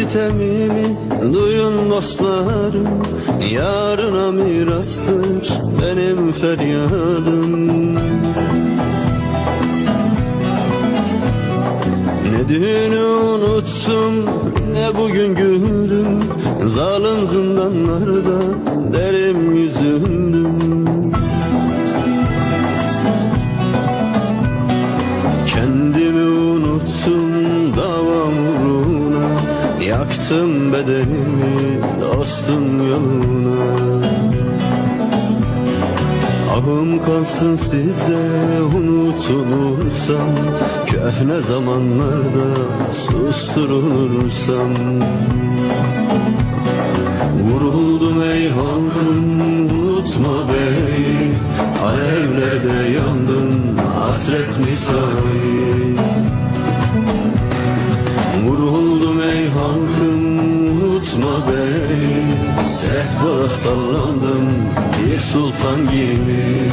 sitemimi duyun dostlarım Yarına mirastır benim feryadım. Ne düğünü unuttum ne bugün güldüm Zalim zindanlarda derim yüzündüm Yaktım bedenimi dostum yoluna. Ahım kalsın sizde unutulursam. Köhne zamanlarda susturulursam Vuruldum ey halkım unutma beni. Alevlerde yandım hasret misali. Vuruldum ey halkım unutma beni Sehpa sallandım bir sultan gibi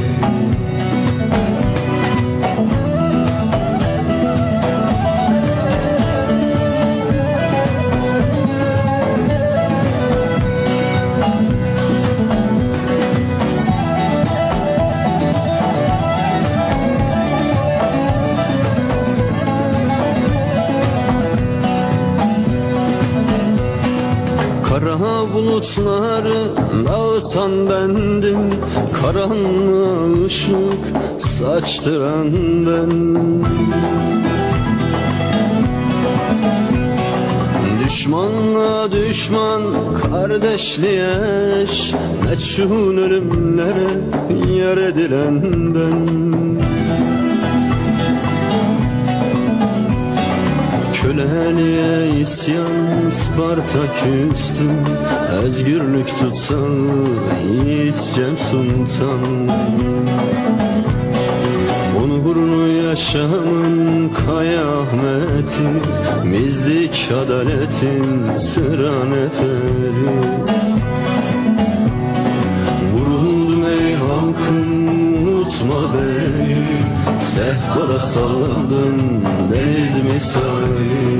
Kara bulutları dağıtan bendim. Karanlığa ışık saçtıran ben Düşmanla düşman kardeşliğe eş. Meçhul ölümlere yer edilen ben isyan Spartaküstüm Özgürlük tutsağı Yiğit Cem Sultan Onurlu yaşamın kaya Ahmet'i Bizlik adaletin sıra neferi. Vuruldum ey halkım unutma beni Sehpada sallandım deniz misali